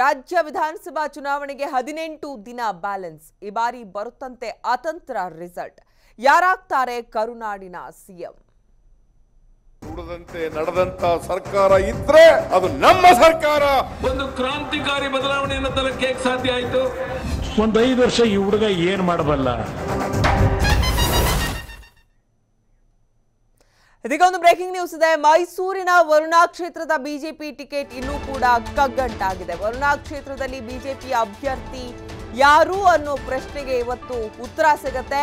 ರಾಜ್ಯ ವಿಧಾನಸಭಾ ಚುನಾವಣೆಗೆ ಹದಿನೆಂಟು ದಿನ ಬ್ಯಾಲೆನ್ಸ್. ಈ ಬಾರಿ ಬರುತ್ತಂತೆ ಅತಂತ್ರ ರಿಸಲ್ಟ್. ಯಾರಾಗ್ತಾರೆ ಕರುನಾಡಿನ ಸಿಎಂ? ನುಡಿದಂತೆ ನಡೆದಂತ ಸರ್ಕಾರ ಇದ್ರೆ ಅದು ನಮ್ಮ ಸರ್ಕಾರ. ಒಂದು ಕ್ರಾಂತಿಕಾರಿ ಬದಲಾವಣೆಯನ್ನು ತಲಕ್ಕೆ ಸಾಧ್ಯ ಆಯಿತು? ಒಂದ್ ಐದು ವರ್ಷ ಈ ಹುಡುಗ ಏನ್ ಮಾಡಬಲ್ಲ? ಇದೀಗ ಒಂದು ಬ್ರೇಕಿಂಗ್ ನ್ಯೂಸ್ ಇದೆ. ಮೈಸೂರಿನ ವರುಣಾ ಕ್ಷೇತ್ರದ ಬಿಜೆಪಿ ಟಿಕೆಟ್ ಇನ್ನೂ ಕೂಡ ಕಗ್ಗಂಟಾಗಿದೆ. ವರುಣಾ ಕ್ಷೇತ್ರದಲ್ಲಿ ಬಿಜೆಪಿ ಅಭ್ಯರ್ಥಿ ಯಾರು ಅನ್ನೋ ಪ್ರಶ್ನೆಗೆ ಇವತ್ತು ಉತ್ತರ ಸಿಗತ್ತೆ.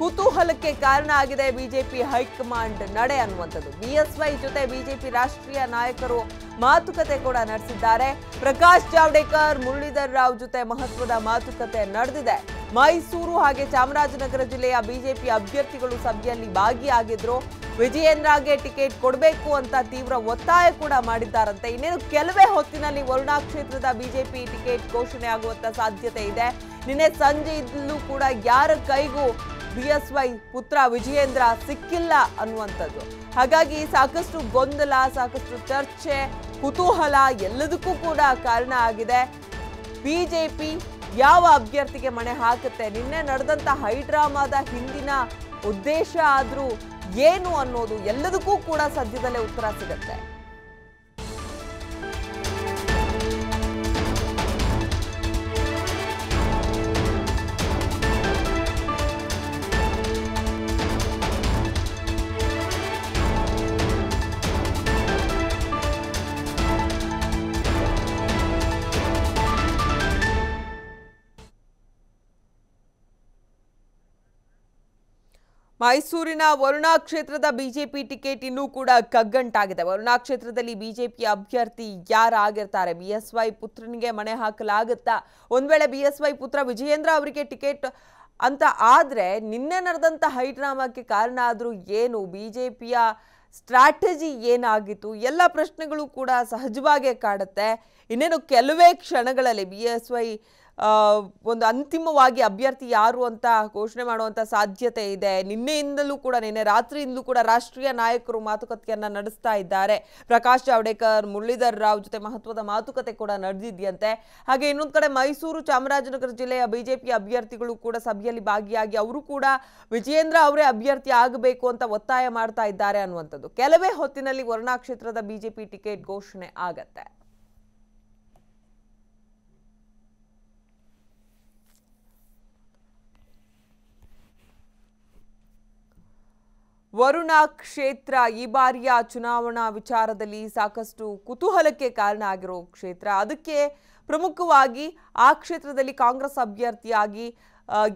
ಕುತೂಹಲಕ್ಕೆ ಕಾರಣ ಆಗಿದೆ ಬಿಜೆಪಿ ಹೈಕಮಾಂಡ್ ನಡೆ ಅನ್ನುವಂಥದ್ದು. ಬಿಎಸ್ವೈ ಜೊತೆ ಬಿಜೆಪಿ ರಾಷ್ಟ್ರೀಯ ನಾಯಕರು ಮಾತುಕತೆ ಕೂಡ ನಡೆಸಿದ್ದಾರೆ. ಪ್ರಕಾಶ್ ಜಾವಡೇಕರ್, ಮುರಳೀಧರ್ ರಾವ್ ಜೊತೆ ಮಹತ್ವದ ಮಾತುಕತೆ ನಡೆದಿದೆ. ಮೈಸೂರು ಹಾಗೆ ಚಾಮರಾಜನಗರ ಜಿಲ್ಲೆಯ ಬಿಜೆಪಿ ಅಭ್ಯರ್ಥಿಗಳು ಸಭೆಯಲ್ಲಿ ಭಾಗಿಯಾಗಿದ್ರು. ವಿಜಯೇಂದ್ರಗೆ ಟಿಕೆಟ್ ಕೊಡಬೇಕು ಅಂತ ತೀವ್ರ ಒತ್ತಾಯ ಕೂಡ ಮಾಡಿದ್ದಾರಂತೆ. ಇನ್ನೇನು ಕೆಲವೇ ಹೊತ್ತಿನಲ್ಲಿ ವರುಣಾ ಕ್ಷೇತ್ರದ ಬಿಜೆಪಿ ಟಿಕೆಟ್ ಘೋಷಣೆ ಆಗುವಂತ ಸಾಧ್ಯತೆ ಇದೆ. ನಿನ್ನೆ ಸಂಜೆ ಇದ್ಲೂ ಕೂಡ ಯಾರ ಕೈಗೂ ಬಿ ಎಸ್ ವೈ ಪುತ್ರ ವಿಜಯೇಂದ್ರ ಸಿಕ್ಕಿಲ್ಲ ಅನ್ನುವಂಥದ್ದು. ಹಾಗಾಗಿ ಸಾಕಷ್ಟು ಗೊಂದಲ, ಸಾಕಷ್ಟು ಚರ್ಚೆ, ಕುತೂಹಲ ಎಲ್ಲದಕ್ಕೂ ಕೂಡ ಕಾರಣ ಆಗಿದೆ. ಬಿಜೆಪಿ ಯಾವ ಅಭ್ಯರ್ಥಿಗೆ ಮಣೆ ಹಾಕುತ್ತೆ? ನಿನ್ನೆ ನಡೆದಂತ ಹೈಡ್ರಾಮಾದ ಹಿಂದಿನ ಉದ್ದೇಶ ಆದರೂ ಏನು ಅನ್ನೋದು ಎಲ್ಲದಕ್ಕೂ ಕೂಡ ಸದ್ಯದಲ್ಲೇ ಉತ್ತರ ಸಿಗತ್ತೆ. ಮೈಸೂರಿನ ವರುಣಾ ಕ್ಷೇತ್ರದ ಬಿಜೆಪಿ ಟಿಕೆಟ್ ಇನ್ನೂ ಕೂಡ ಕಗ್ಗಂಟಾಗಿದೆ. ವರುಣಾ ಕ್ಷೇತ್ರದಲ್ಲಿ ಬಿಜೆಪಿ ಅಭ್ಯರ್ಥಿ ಯಾರಾಗಿರ್ತಾರೆ? ವೈ ಪುತ್ರನಿಗೆ ಮಣೆ ಹಾಕಲಾಗುತ್ತಾ? ಒಂದ್ ವೇಳೆ ಬಿ ಎಸ್ ವೈ ಪುತ್ರ ವಿಜಯೇಂದ್ರ ಅವರಿಗೆ ಟಿಕೆಟ್ ಅಂತ ಆದ್ರೆ ನಿನ್ನೆ ನಡೆದಂತ ಹೈಡ್ರಾಮಾಕ್ಕೆ ಕಾರಣ ಆದರೂ ಏನು? ಬಿಜೆಪಿಯ ಸ್ಟ್ರಾಟಜಿ ಏನಾಗಿತ್ತು? ಎಲ್ಲ ಪ್ರಶ್ನೆಗಳು ಕೂಡ ಸಹಜವಾಗೇ ಕಾಡುತ್ತೆ. ಇನ್ನೇನು ಕೆಲವೇ ಕ್ಷಣಗಳಲ್ಲಿ ಬಿ ಎಸ್ ವೈ ಒಂದು ಅಂತಿಮವಾಗಿ ಅಭ್ಯರ್ಥಿ ಯಾರು ಅಂತ ಘೋಷಣೆ ಮಾಡುವಂತ ಸಾಧ್ಯತೆ ಇದೆ. ನಿನ್ನೆಯಿಂದಲೂ ಕೂಡ, ನಿನ್ನೆ ರಾತ್ರಿಯಿಂದಲೂ ಕೂಡ ರಾಷ್ಟ್ರೀಯ ನಾಯಕರು ಮಾತುಕತೆಯನ್ನ ನಡೆಸ್ತಾ ಇದ್ದಾರೆ. ಪ್ರಕಾಶ್ ಜಾವಡೇಕರ್, ಮುರಳೀಧರ್ ರಾವ್ ಜೊತೆ ಮಹತ್ವದ ಮಾತುಕತೆ ಕೂಡ ನಡೆದಿದೆಯಂತೆ. ಹಾಗೆ ಇನ್ನೊಂದು ಕಡೆ ಮೈಸೂರು ಚಾಮರಾಜನಗರ ಜಿಲ್ಲೆಯ ಬಿಜೆಪಿ ಅಭ್ಯರ್ಥಿಗಳು ಕೂಡ ಸಭೆಯಲ್ಲಿ ಭಾಗಿಯಾಗಿ ಅವರು ಕೂಡ ವಿಜಯೇಂದ್ರ ಅವರೇ ಅಭ್ಯರ್ಥಿ ಆಗಬೇಕು ಅಂತ ಒತ್ತಾಯ ಮಾಡ್ತಾ ಇದ್ದಾರೆ ಅನ್ನುವಂಥದ್ದು. ಕೆಲವೇ ಹೊತ್ತಿನಲ್ಲಿ ವರುಣಾ ಕ್ಷೇತ್ರದ ಬಿಜೆಪಿ ಟಿಕೆಟ್ ಘೋಷಣೆ ಆಗತ್ತೆ. ವರುಣಾ ಕ್ಷೇತ್ರ ಈ ಬಾರಿಯ ಚುನಾವಣಾ ವಿಚಾರದಲ್ಲಿ ಸಾಕಷ್ಟು ಕುತೂಹಲಕ್ಕೆ ಕಾರಣ ಆಗಿರೋ ಕ್ಷೇತ್ರ. ಅದಕ್ಕೆ ಪ್ರಮುಖವಾಗಿ ಆ ಕ್ಷೇತ್ರದಲ್ಲಿ ಕಾಂಗ್ರೆಸ್ ಅಭ್ಯರ್ಥಿಯಾಗಿ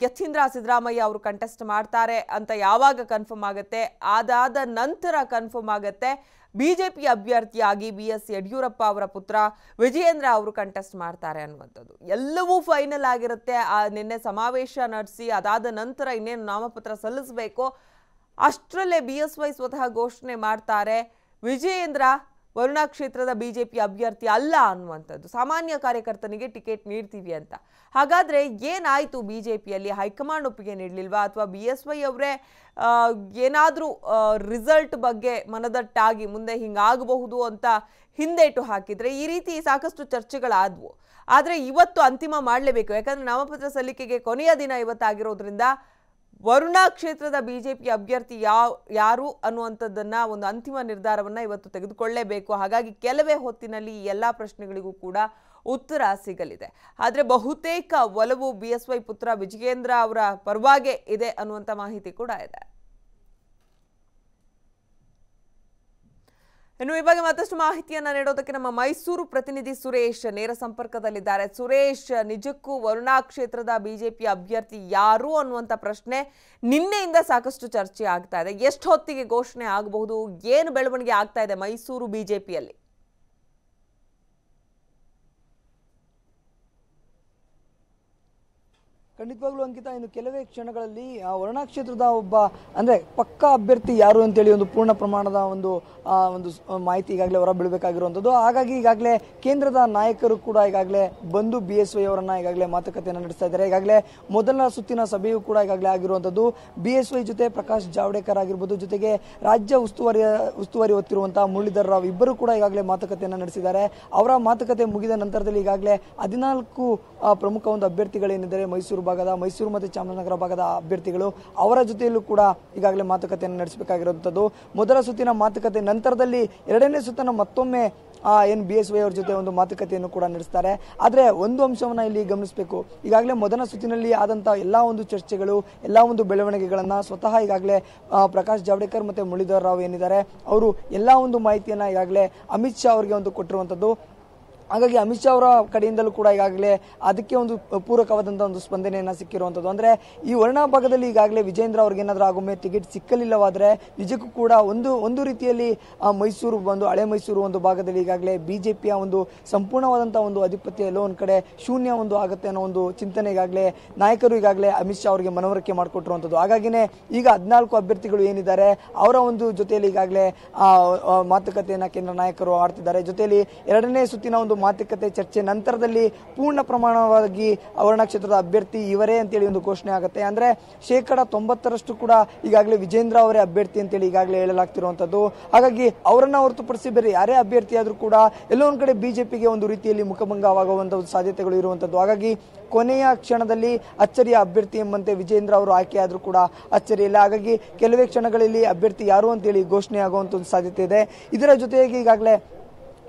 ಯತೀಂದ್ರ ಸಿದ್ದರಾಮಯ್ಯ ಅವರು ಕಂಟೆಸ್ಟ್ ಮಾಡ್ತಾರೆ ಅಂತ ಯಾವಾಗ ಕನ್ಫರ್ಮ್ ಆಗುತ್ತೆ? ಅದಾದ ನಂತರ ಕನ್ಫರ್ಮ್ ಆಗುತ್ತೆ. ಬಿಜೆಪಿ ಅಭ್ಯರ್ಥಿಯಾಗಿ ಬಿ ಎಸ್ ಯಡಿಯೂರಪ್ಪ ಅವರ ಪುತ್ರ ವಿಜಯೇಂದ್ರ ಅವರು ಕಂಟೆಸ್ಟ್ ಮಾಡ್ತಾರೆ ಅನ್ನುವಂಥದ್ದು. ಎಲ್ಲವೂ ಫೈನಲ್ ಆಗಿರುತ್ತೆ. ಆ, ನಿನ್ನೆ ಸಮಾವೇಶ ನಡೆಸಿ, ಅದಾದ ನಂತರ ಇನ್ನೇನು ನಾಮಪತ್ರ ಸಲ್ಲಿಸಬೇಕು? ಅಷ್ಟರಲ್ಲೇ ಬಿ ಎಸ್ ವೈ ಸ್ವತಃ ಘೋಷಣೆ ಮಾಡ್ತಾರೆ. ವಿಜಯೇಂದ್ರ ವರುಣಾ ಕ್ಷೇತ್ರದ ಬಿಜೆಪಿ ಅಭ್ಯರ್ಥಿ ಅಲ್ಲ ಅನ್ನುವಂಥದ್ದು. ಸಾಮಾನ್ಯ ಕಾರ್ಯಕರ್ತನಿಗೆ ಟಿಕೆಟ್ ನೀಡ್ತೀವಿ ಅಂತ. ಹಾಗಾದರೆ ಏನಾಯಿತು ಬಿ ಜೆ ಪಿಯಲ್ಲಿ? ಹೈಕಮಾಂಡ್ ಒಪ್ಪಿಗೆ ನೀಡಲಿಲ್ವಾ? ಅಥವಾ ಬಿ ಎಸ್ ವೈ ಅವರೇ ಏನಾದರೂ ರಿಸಲ್ಟ್ ಬಗ್ಗೆ ಮನದಟ್ಟಾಗಿ ಮುಂದೆ ಹಿಂಗಾಗಬಹುದು ಅಂತ ಹಿಂದೇಟು ಹಾಕಿದರೆ ಈ ರೀತಿ ಸಾಕಷ್ಟು ಚರ್ಚೆಗಳಾದವು. ಆದರೆ ಇವತ್ತು ಅಂತಿಮ ಮಾಡಲೇಬೇಕು. ಯಾಕಂದರೆ ನಾಮಪತ್ರ ಸಲ್ಲಿಕೆಗೆ ಕೊನೆಯ ದಿನ ಇವತ್ತಾಗಿರೋದ್ರಿಂದ ವರುಣಾ ಕ್ಷೇತ್ರದ ಬಿಜೆಪಿ ಅಭ್ಯರ್ಥಿ ಯಾವ, ಯಾರು ಅನ್ನುವಂಥದ್ದನ್ನು ಒಂದು ಅಂತಿಮ ನಿರ್ಧಾರವನ್ನು ಇವತ್ತು ತೆಗೆದುಕೊಳ್ಳೇಬೇಕು. ಹಾಗಾಗಿ ಕೆಲವೇ ಹೊತ್ತಿನಲ್ಲಿ ಈ ಎಲ್ಲಾ ಪ್ರಶ್ನೆಗಳಿಗೂ ಕೂಡ ಉತ್ತರ ಸಿಗಲಿದೆ. ಆದರೆ ಬಹುತೇಕ ಒಲವು ಬಿ ಎಸ್ ವೈ ಪುತ್ರ ವಿಜಯೇಂದ್ರ ಅವರ ಪರವಾಗೇ ಇದೆ ಅನ್ನುವಂಥ ಮಾಹಿತಿ ಕೂಡ ಇದೆ. ಇನ್ನು ಈ ಬಗ್ಗೆ ಮತ್ತಷ್ಟು ಮಾಹಿತಿಯನ್ನ ನೀಡೋದಕ್ಕೆ ನಮ್ಮ ಮೈಸೂರು ಪ್ರತಿನಿಧಿ ಸುರೇಶ್ ನೇರ ಸಂಪರ್ಕದಲ್ಲಿದ್ದಾರೆ. ಸುರೇಶ್, ನಿಜಕ್ಕೂ ವರುಣಾ ಕ್ಷೇತ್ರದ ಬಿಜೆಪಿ ಅಭ್ಯರ್ಥಿ ಯಾರು ಅನ್ನುವಂಥ ಪ್ರಶ್ನೆ ನಿನ್ನೆಯಿಂದ ಸಾಕಷ್ಟು ಚರ್ಚೆ ಆಗ್ತಾ ಇದೆ. ಎಷ್ಟು ಹೊತ್ತಿಗೆ ಘೋಷಣೆ ಆಗಬಹುದು? ಏನು ಬೆಳವಣಿಗೆ ಆಗ್ತಾ ಇದೆ ಮೈಸೂರು ಬಿಜೆಪಿಯಲ್ಲಿ? ಖಂಡಿತವಾಗ್ಲೂ ಅಂಕಿತ, ಇನ್ನು ಕೆಲವೇ ಕ್ಷಣಗಳಲ್ಲಿ ವರುಣಾ ಕ್ಷೇತ್ರದ ಒಬ್ಬ, ಅಂದ್ರೆ ಪಕ್ಕಾ ಅಭ್ಯರ್ಥಿ ಯಾರು ಅಂತೇಳಿ ಒಂದು ಪೂರ್ಣ ಪ್ರಮಾಣದ ಒಂದು ಒಂದು ಮಾಹಿತಿ ಈಗಾಗಲೇ ಹೊರ ಬೀಳಬೇಕಾಗಿರುವಂಥದ್ದು ಹಾಗಾಗಿ ಈಗಾಗಲೇ ಕೇಂದ್ರದ ನಾಯಕರು ಕೂಡ ಈಗಾಗಲೇ ಬಂದು ಬಿ ಎಸ್ ವೈ ಅವರನ್ನ ಈಗಾಗಲೇ ಮಾತುಕತೆಯನ್ನು ನಡೆಸ್ತಾ ಇದ್ದಾರೆ. ಈಗಾಗಲೇ ಮೊದಲ ಸುತ್ತಿನ ಸಭೆಯೂ ಕೂಡ ಈಗಾಗಲೇ ಆಗಿರುವಂಥದ್ದು ಬಿ ಎಸ್ ವೈ ಜೊತೆ ಪ್ರಕಾಶ್ ಜಾವಡೇಕರ್ ಆಗಿರ್ಬೋದು, ಜೊತೆಗೆ ರಾಜ್ಯ ಉಸ್ತುವಾರಿ ಉಸ್ತುವಾರಿ ಹೊತ್ತಿರುವಂತಹ ಮುರಳೀಧರ್ ರಾವ್ ಇಬ್ಬರು ಕೂಡ ಈಗಾಗಲೇ ಮಾತುಕತೆಯನ್ನು ನಡೆಸಿದ್ದಾರೆ. ಅವರ ಮಾತುಕತೆ ಮುಗಿದ ನಂತರದಲ್ಲಿ ಈಗಾಗಲೇ ಹದಿನಾಲ್ಕು ಪ್ರಮುಖ ಒಂದು ಅಭ್ಯರ್ಥಿಗಳೇನಿದ್ದಾರೆ ಮೈಸೂರು ಭಾಗದ ಮೈಸೂರು ಮತ್ತು ಚಾಮರಾಜನಗರ ಭಾಗದ ಅಭ್ಯರ್ಥಿಗಳು ಅವರ ಜೊತೆಯಲ್ಲೂ ಕೂಡ ಈಗಾಗಲೇ ಮಾತುಕತೆಯನ್ನು ನಡೆಸಬೇಕಾಗಿರುವಂಥದ್ದು. ಮೊದಲ ಸುತ್ತಿನ ಮಾತುಕತೆ ನಂತರದಲ್ಲಿ ಎರಡನೇ ಸುತ್ತಿನ ಮತ್ತೊಮ್ಮೆ ಆ, ಏನು ಬಿ ಎಸ್ ವೈ ಅವ್ರ ಜೊತೆ ಒಂದು ಮಾತುಕತೆಯನ್ನು ಕೂಡ ನಡೆಸ್ತಾರೆ. ಆದರೆ ಒಂದು ಅಂಶವನ್ನ ಇಲ್ಲಿ ಗಮನಿಸಬೇಕು. ಈಗಾಗಲೇ ಮೊದಲ ಸುತ್ತಿನಲ್ಲಿ ಆದಂಥ ಎಲ್ಲ ಒಂದು ಚರ್ಚೆಗಳು ಎಲ್ಲ ಒಂದು ಬೆಳವಣಿಗೆಗಳನ್ನು ಸ್ವತಃ ಈಗಾಗಲೇ ಪ್ರಕಾಶ್ ಜಾವಡೇಕರ್ ಮತ್ತೆ ಮುರಳೀಧರ್ ರಾವ್ ಏನಿದ್ದಾರೆ ಅವರು ಎಲ್ಲ ಒಂದು ಮಾಹಿತಿಯನ್ನ ಈಗಾಗಲೇ ಅಮಿತ್ ಶಾ ಅವರಿಗೆ ಒಂದು ಕೊಟ್ಟಿರುವಂಥದ್ದು. ಹಾಗಾಗಿ ಅಮಿತ್ ಶಾ ಅವರ ಕಡೆಯಿಂದಲೂ ಕೂಡ ಈಗಾಗಲೇ ಅದಕ್ಕೆ ಒಂದು ಪೂರಕವಾದಂಥ ಒಂದು ಸ್ಪಂದನೆಯನ್ನು ಸಿಕ್ಕಿರುವಂಥದ್ದು ಅಂದ್ರೆ ಈ ವರ್ಣಾ ಭಾಗದಲ್ಲಿ ಈಗಾಗಲೇ ವಿಜೇಂದ್ರ ಅವ್ರಿಗೇನಾದರೂ ಆಗೊಮ್ಮೆ ಟಿಕೆಟ್ ಸಿಕ್ಕಲಿಲ್ಲವಾದ್ರೆ ನಿಜಕ್ಕೂ ಕೂಡ ಒಂದು ಒಂದು ರೀತಿಯಲ್ಲಿ ಮೈಸೂರು ಒಂದು ಹಳೆ ಮೈಸೂರು ಒಂದು ಭಾಗದಲ್ಲಿ ಈಗಾಗಲೇ ಬಿಜೆಪಿಯ ಒಂದು ಸಂಪೂರ್ಣವಾದಂಥ ಒಂದು ಅಧಿಪತ್ಯ ಎಲ್ಲೋ ಒಂದು ಕಡೆ ಶೂನ್ಯ ಒಂದು ಆಗುತ್ತೆ ಅನ್ನೋ ಒಂದು ಚಿಂತನೆ ಈಗಾಗಲೇ ನಾಯಕರು ಈಗಾಗಲೇ ಅಮಿತ್ ಶಾ ಅವರಿಗೆ ಮನವರಿಕೆ ಮಾಡಿಕೊಟ್ಟಿರುವಂಥದ್ದು ಹಾಗಾಗಿನೇ ಈಗ ಹದಿನಾಲ್ಕು ಅಭ್ಯರ್ಥಿಗಳು ಏನಿದ್ದಾರೆ, ಅವರ ಒಂದು ಜೊತೆಯಲ್ಲಿ ಈಗಾಗಲೇ ಮಾತುಕತೆಯನ್ನು ಕೇಂದ್ರ ನಾಯಕರು ಆಡ್ತಿದ್ದಾರೆ. ಜೊತೆಯಲ್ಲಿ ಎರಡನೇ ಸುತ್ತಿನ ಒಂದು ಮಾತುಕತೆ ಚರ್ಚೆ ನಂತರದಲ್ಲಿ ಪೂರ್ಣ ಪ್ರಮಾಣವಾಗಿ ಅವರಣ ಕ್ಷೇತ್ರದ ಅಭ್ಯರ್ಥಿ ಇವರೇ ಅಂತೇಳಿ ಒಂದು ಘೋಷಣೆ ಆಗುತ್ತೆ. ಅಂದ್ರೆ ಶೇಕಡ ತೊಂಬತ್ತರಷ್ಟು ಕೂಡ ಈಗಾಗಲೇ ವಿಜೇಂದ್ರ ಅವರೇ ಅಭ್ಯರ್ಥಿ ಅಂತೇಳಿ ಈಗಾಗಲೇ ಹೇಳಲಾಗ್ತಿರುವಂಥದ್ದು. ಹಾಗಾಗಿ ಅವರನ್ನು ಹೊರತುಪಡಿಸಿ ಬೇರೆ ಯಾರೇ ಅಭ್ಯರ್ಥಿ ಆದರೂ ಕೂಡ ಎಲ್ಲೋ ಒಂದು ಕಡೆ ಬಿಜೆಪಿಗೆ ಒಂದು ರೀತಿಯಲ್ಲಿ ಮುಖಭಂಗವಾಗುವಂತ ಒಂದು ಸಾಧ್ಯತೆಗಳು ಇರುವಂತದ್ದು ಹಾಗಾಗಿ ಕೊನೆಯ ಕ್ಷಣದಲ್ಲಿ ಅಚ್ಚರಿಯ ಅಭ್ಯರ್ಥಿ ಎಂಬಂತೆ ವಿಜೇಂದ್ರ ಅವರು ಆಯ್ಕೆಯಾದ್ರೂ ಕೂಡ ಅಚ್ಚರಿ ಇಲ್ಲ. ಹಾಗಾಗಿ ಕೆಲವೇ ಕ್ಷಣಗಳಲ್ಲಿ ಅಭ್ಯರ್ಥಿ ಯಾರು ಅಂತೇಳಿ ಘೋಷಣೆ ಆಗುವಂತ ಒಂದು ಸಾಧ್ಯತೆ ಇದೆ. ಇದರ ಜೊತೆಗೆ ಈಗಾಗಲೇ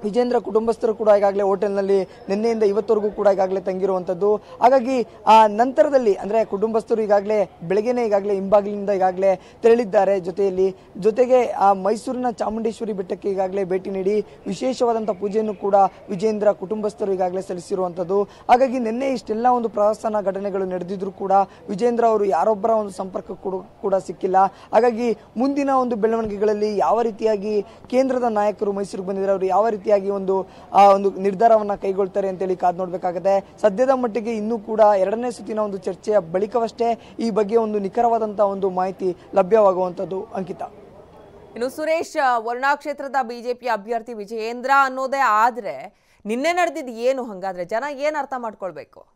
ವಿಜೇಂದ್ರ ಕುಟುಂಬಸ್ಥರು ಕೂಡ ಈಗಾಗಲೇ ಹೋಟೆಲ್ನಲ್ಲಿ ನಿನ್ನೆಯಿಂದ ಇವತ್ತವರೆಗೂ ಕೂಡ ಈಗಾಗಲೇ ತಂಗಿರುವಂಥದ್ದು. ಹಾಗಾಗಿ ಆ ನಂತರದಲ್ಲಿ ಅಂದರೆ ಕುಟುಂಬಸ್ಥರು ಈಗಾಗಲೇ ಬೆಳಗ್ಗೆನೆ ಈಗಾಗಲೇ ಹಿಂಬಾಗಿಲಿಂದ ಈಗಾಗಲೇ ತೆರಳಿದ್ದಾರೆ. ಜೊತೆಯಲ್ಲಿ ಜೊತೆಗೆ ಆ ಮೈಸೂರಿನ ಚಾಮುಂಡೇಶ್ವರಿ ಬೆಟ್ಟಕ್ಕೆ ಈಗಾಗಲೇ ಭೇಟಿ ನೀಡಿ ವಿಶೇಷವಾದಂಥ ಪೂಜೆಯನ್ನು ಕೂಡ ವಿಜೇಂದ್ರ ಕುಟುಂಬಸ್ಥರು ಈಗಾಗಲೇ ಸಲ್ಲಿಸಿರುವಂಥದ್ದು. ಹಾಗಾಗಿ ನಿನ್ನೆ ಇಷ್ಟೆಲ್ಲ ಒಂದು ಪ್ರವಾಸನ ಘಟನೆಗಳು ನಡೆದಿದ್ರು ಕೂಡ ವಿಜೇಂದ್ರ ಅವರು ಯಾರೊಬ್ಬರ ಒಂದು ಸಂಪರ್ಕ ಕೂಡ ಕೂಡ ಸಿಕ್ಕಿಲ್ಲ. ಹಾಗಾಗಿ ಮುಂದಿನ ಒಂದು ಬೆಳವಣಿಗೆಗಳಲ್ಲಿ ಯಾವ ರೀತಿಯಾಗಿ ಕೇಂದ್ರದ ನಾಯಕರು ಮೈಸೂರಿಗೆ ಬಂದಿದ್ದಾರೆ, ಅವರು ಯಾವ ರೀತಿಯಾಗಿ ಒಂದು, ಆ, ಒಂದು ನಿರ್ಧಾರವನ್ನ ಕೈಗೊಳ್ತಾರೆ ಅಂತೇಳಿ ಕಾದ್ ನೋಡ್ಬೇಕಾಗತ್ತೆ. ಸದ್ಯದ ಮಟ್ಟಿಗೆ ಇನ್ನೂ ಕೂಡ ಎರಡನೇ ಸುತ್ತಿನ ಒಂದು ಚರ್ಚೆಯ ಬಳಿಕವಷ್ಟೇ ಈ ಬಗ್ಗೆ ಒಂದು ನಿಖರವಾದಂತಹ ಒಂದು ಮಾಹಿತಿ ಲಭ್ಯವಾಗುವಂತದ್ದು ಅಂಕಿತ. ಇನ್ನು ಸುರೇಶ್, ವರ್ಣಾ ಕ್ಷೇತ್ರದ ಬಿಜೆಪಿ ಅಭ್ಯರ್ಥಿ ವಿಜಯೇಂದ್ರ ಅನ್ನೋದೇ ಆದ್ರೆ ನಿನ್ನೆ ನಡೆದಿದ್ದು ಏನು ಹಂಗಾದ್ರೆ? ಜನ ಏನ್ ಅರ್ಥ ಮಾಡ್ಕೊಳ್ಬೇಕು?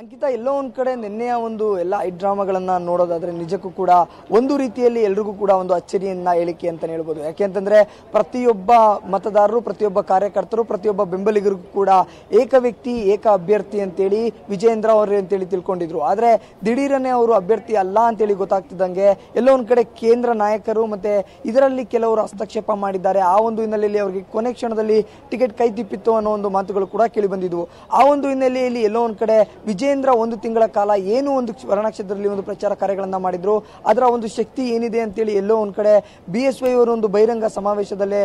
ಅಂಕಿತ ಎಲ್ಲೋ ಒಂದ್ ಕಡೆ ನಿನ್ನೆಯ ಒಂದು ಎಲ್ಲ ಐ ಡ್ರಾಮಾಗಳನ್ನ ನೋಡೋದಾದ್ರೆ ನಿಜಕ್ಕೂ ಕೂಡ ಒಂದು ರೀತಿಯಲ್ಲಿ ಎಲ್ರಿಗೂ ಕೂಡ ಒಂದು ಅಚ್ಚರಿಯನ್ನ ಹೇಳಿಕೆ ಅಂತಲೇ ಹೇಳ್ಬೋದು. ಯಾಕೆಂತಂದ್ರೆ ಪ್ರತಿಯೊಬ್ಬ ಮತದಾರರು, ಪ್ರತಿಯೊಬ್ಬ ಕಾರ್ಯಕರ್ತರು, ಪ್ರತಿಯೊಬ್ಬ ಬೆಂಬಲಿಗರಿಗೂ ಕೂಡ ಏಕ ವ್ಯಕ್ತಿ, ಏಕ ಅಭ್ಯರ್ಥಿ ಅಂತೇಳಿ ವಿಜೇಂದ್ರ ಅವರು ಅಂತೇಳಿ ತಿಳ್ಕೊಂಡಿದ್ರು. ಆದ್ರೆ ದಿಢೀರನೆ ಅವರು ಅಭ್ಯರ್ಥಿ ಅಲ್ಲ ಅಂತೇಳಿ ಗೊತ್ತಾಗ್ತಿದ್ದಂಗೆ ಎಲ್ಲೋ ಒಂದ್ ಕಡೆ ಕೇಂದ್ರ ನಾಯಕರು ಮತ್ತೆ ಇದರಲ್ಲಿ ಕೆಲವರು ಹಸ್ತಕ್ಷೇಪ ಮಾಡಿದ್ದಾರೆ. ಆ ಒಂದು ಹಿನ್ನೆಲೆಯಲ್ಲಿ ಅವರಿಗೆ ಕೊನೆ ಕ್ಷಣದಲ್ಲಿ ಟಿಕೆಟ್ ಕೈ ತಿಪ್ಪಿತ್ತು ಅನ್ನೋ ಒಂದು ಮಾತುಗಳು ಕೂಡ ಕೇಳಿ ಬಂದಿದ್ವು. ಆ ಒಂದು ಹಿನ್ನೆಲೆಯಲ್ಲಿ ಎಲ್ಲೋ ಒಂದ್ ಕಡೆ ವಿಜೇಂದ್ರ ಒಂದು ತಿಂಗಳ ಕಾಲ ಏನು ಒಂದು ವರ್ಣಕ್ಷೇತ್ರದಲ್ಲಿ ಒಂದು ಪ್ರಚಾರ ಕಾರ್ಯಗಳನ್ನು ಮಾಡಿದ್ರು. ಅದರ ಒಂದು ಶಕ್ತಿ ಏನಿದೆ ಅಂತೇಳಿ ಎಲ್ಲೋ ಒಂದು ಕಡೆ ಬಿ ಎಸ್ ವೈ ಅವರು ಒಂದು ಬಹಿರಂಗ ಸಮಾವೇಶದಲ್ಲೇ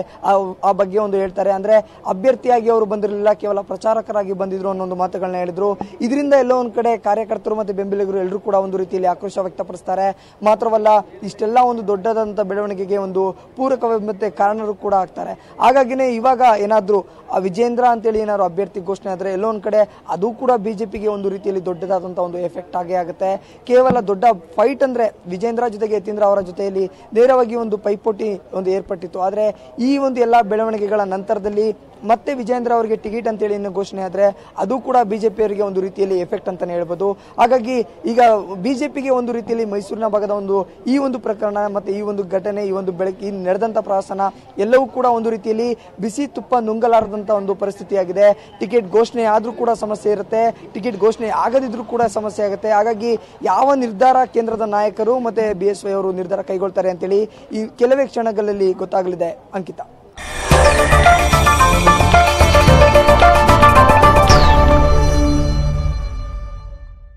ಆ ಬಗ್ಗೆ ಒಂದು ಹೇಳ್ತಾರೆ. ಅಂದ್ರೆ ಅಭ್ಯರ್ಥಿಯಾಗಿ ಅವರು ಬಂದಿರಲಿಲ್ಲ, ಕೇವಲ ಪ್ರಚಾರಕರಾಗಿ ಬಂದಿದ್ರು ಅನ್ನೋ ಒಂದು ಮಾತುಗಳನ್ನ ಹೇಳಿದ್ರು. ಇದರಿಂದ ಎಲ್ಲೋ ಒಂದು ಕಡೆ ಕಾರ್ಯಕರ್ತರು ಮತ್ತು ಬೆಂಬಲಿಗರು ಎಲ್ಲರೂ ಕೂಡ ಒಂದು ರೀತಿಯಲ್ಲಿ ಆಕ್ರೋಶ ವ್ಯಕ್ತಪಡಿಸ್ತಾರೆ. ಮಾತ್ರವಲ್ಲ, ಇಷ್ಟೆಲ್ಲ ಒಂದು ದೊಡ್ಡದಾದಂಥ ಬೆಳವಣಿಗೆಗೆ ಒಂದು ಪೂರಕ ಮತ್ತೆ ಕಾರಣರು ಕೂಡ ಆಗ್ತಾರೆ. ಹಾಗಾಗಿನೇ ಇವಾಗ ಏನಾದರೂ ವಿಜೇಂದ್ರ ಅಂತೇಳಿ ಏನಾದ್ರು ಅಭ್ಯರ್ಥಿ ಘೋಷಣೆ ಆದ್ರೆ ಎಲ್ಲೋ ಒಂದು ಕಡೆ ಅದು ಕೂಡ ಬಿಜೆಪಿಗೆ ಒಂದು ರೀತಿಯಲ್ಲಿ ದೊಡ್ಡದಾದಂತ ಒಂದು ಎಫೆಕ್ಟ್ ಆಗೇ ಆಗುತ್ತೆ. ಕೇವಲ ದೊಡ್ಡ ಫೈಟ್ ಅಂದ್ರೆ ವಿಜೇಂದ್ರ ಜೊತೆಗೆ ಯತೀಂದ್ರ ಅವರ ಜೊತೆಯಲ್ಲಿ ನೇರವಾಗಿ ಒಂದು ಪೈಪೋಟಿ ಒಂದು ಏರ್ಪಟ್ಟಿತ್ತು. ಆದ್ರೆ ಈ ಒಂದು ಎಲ್ಲಾ ಬೆಳವಣಿಗೆಗಳ ನಂತರದಲ್ಲಿ ಮತ್ತೆ ವಿಜೇಂದ್ರ ಅವರಿಗೆ ಟಿಕೆಟ್ ಅಂತೇಳಿ ಇನ್ನು ಘೋಷಣೆ ಆದರೆ ಅದು ಕೂಡ ಬಿಜೆಪಿ ಅವರಿಗೆ ಒಂದು ರೀತಿಯಲ್ಲಿ ಎಫೆಕ್ಟ್ ಅಂತಲೇ ಹೇಳ್ಬೋದು. ಹಾಗಾಗಿ ಈಗ ಬಿಜೆಪಿಗೆ ಒಂದು ರೀತಿಯಲ್ಲಿ ಮೈಸೂರಿನ ಭಾಗದ ಒಂದು ಈ ಒಂದು ಪ್ರಕರಣ ಮತ್ತೆ ಈ ಒಂದು ಘಟನೆ, ಈ ಒಂದು ಬೆಳಕಿ ಈ ನಡೆದಂತ ಪ್ರವಾಸನ ಎಲ್ಲವೂ ಕೂಡ ಒಂದು ರೀತಿಯಲ್ಲಿ ಬಿಸಿ ತುಪ್ಪ ನುಂಗಲಾರದಂತ ಒಂದು ಪರಿಸ್ಥಿತಿಯಾಗಿದೆ. ಟಿಕೆಟ್ ಘೋಷಣೆ ಆದರೂ ಕೂಡ ಸಮಸ್ಯೆ ಇರುತ್ತೆ. ಟಿಕೆಟ್ ಘೋಷಣೆ ಆಗದಿದ್ರೂ ಕೂಡ ಸಮಸ್ಯೆ ಆಗುತ್ತೆ. ಹಾಗಾಗಿ ಯಾವ ನಿರ್ಧಾರ ಕೇಂದ್ರದ ನಾಯಕರು ಮತ್ತೆ ಬಿ ಎಸ್ ವೈ ಅವರು ನಿರ್ಧಾರ ಕೈಗೊಳ್ತಾರೆ ಅಂತೇಳಿ ಈ ಕೆಲವೇ ಕ್ಷಣಗಳಲ್ಲಿ ಗೊತ್ತಾಗಲಿದೆ. ಅಂಕಿತ. Vamos.